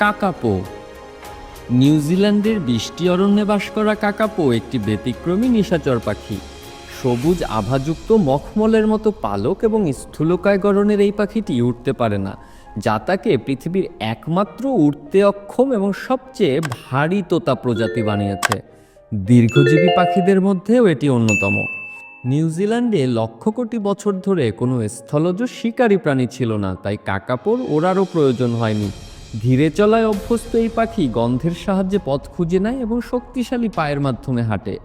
Kakapo. নিউজিল্যান্ডের বৃষ্টি অরণ্যে বাস করা কাকাপো একটি ব্যতিক্রমী নিশাচর পাখি। সবুজ আভাযুক্ত মখমলের মতো পালক এবং স্থূলকায় গড়নের এই পাখিটি উঠতে পারে না, যা তাকে পৃথিবীর একমাত্র উঠতে অক্ষম এবং সবচেয়ে ভারী তোতা প্রজাতি বানিয়েছে। দীর্ঘজীবী পাখিদের মধ্যেও এটি অন্যতম। নিউজিল্যান্ডে লক্ষ কোটি বছর ধরে কোনো স্থলজ শিকারী প্রাণী ছিল না, তাই কাকাপোর ওড়ারও প্রয়োজন হয়নি। ধীরে চলায় অভ্যস্ত এই পাখি গন্ধের সাহায্যে পথ খুঁজে নেয় এবং শক্তিশালী পায়ের মাধ্যমে হাঁটে।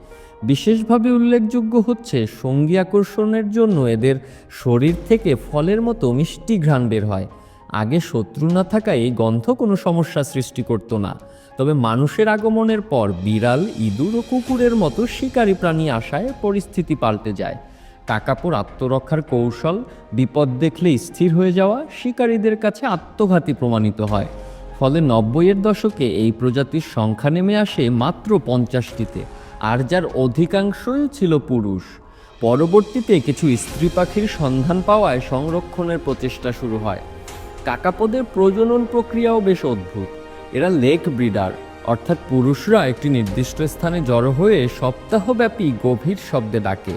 বিশেষভাবে উল্লেখযোগ্য হচ্ছে সঙ্গী আকর্ষণের জন্য এদের শরীর থেকে ফলের মতো মিষ্টি ঘ্রাণ বের হয়। আগে শত্রু না থাকায় এই গন্ধ কোনো সমস্যা সৃষ্টি করত না। তবে মানুষের আগমনের পর বিড়াল, ইঁদুর ও কুকুরের মতো শিকারী প্রাণী আসায় পরিস্থিতি পাল্টে যায়। কাকাপুর আত্মরক্ষার কৌশল, বিপদ দেখলে স্থির হয়ে যাওয়া, শিকারীদের কাছে আত্মঘাতী প্রমাণিত হয়। ফলে নব্বইয়ের দশকে এই প্রজাতির সংখ্যা নেমে আসে মাত্র পঞ্চাশটিতে, আর যার অধিকাংশই ছিল পুরুষ। পরবর্তীতে কিছু স্ত্রী পাখির সন্ধান পাওয়ায় সংরক্ষণের প্রচেষ্টা শুরু হয়। কাকাপদের প্রজনন প্রক্রিয়াও বেশ অদ্ভুত। এরা লেক ব্রিডার, অর্থাৎ পুরুষরা একটি নির্দিষ্ট স্থানে জড়ো হয়ে সপ্তাহব্যাপী গভীর শব্দে ডাকে।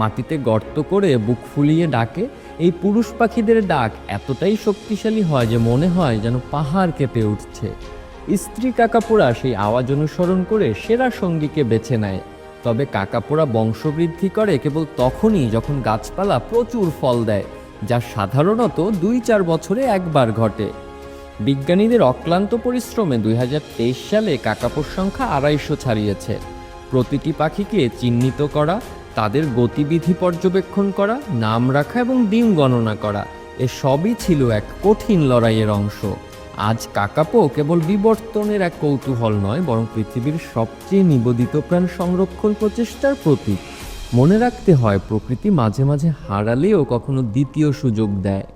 মাটিতে গর্ত করে বুক ফুলিয়ে ডাকে, এই পুরুষ পাখিদের ডাক এতটাই শক্তিশালী হয় যে মনে হয় যেন পাহাড় কেঁপে উঠছে। স্ত্রী কাকাপোড়া সেই আওয়াজ অনুসরণ করে সেরা সঙ্গীকে বেছে নেয়। তবে কাকাপুরা বংশবৃদ্ধি করে কেবল তখনই যখন গাছপালা প্রচুর ফল দেয়, যা সাধারণত দুই চার বছরে একবার ঘটে। বিজ্ঞানীদের অক্লান্ত পরিশ্রমে দুই হাজার তেইশ সালে কাকাপোর সংখ্যা আড়াইশো ছাড়িয়েছে। প্রতিটি পাখিকে চিহ্নিত করা তাদের গতিবিধি পর্যবেক্ষণ করা, নাম রাখা এবং ডিম গণনা করা, এ সবই ছিল এক কঠিন লড়াইয়ের অংশ। আজ কাকাপো কেবল বিবর্তনের এক কৌতূহল নয়, বরং পৃথিবীর সবচেয়ে নিবেদিত প্রাণ সংরক্ষণ প্রচেষ্টার প্রতীক। মনে রাখতে হয়, প্রকৃতি মাঝে মাঝে হারালেও কখনো দ্বিতীয় সুযোগ দেয়।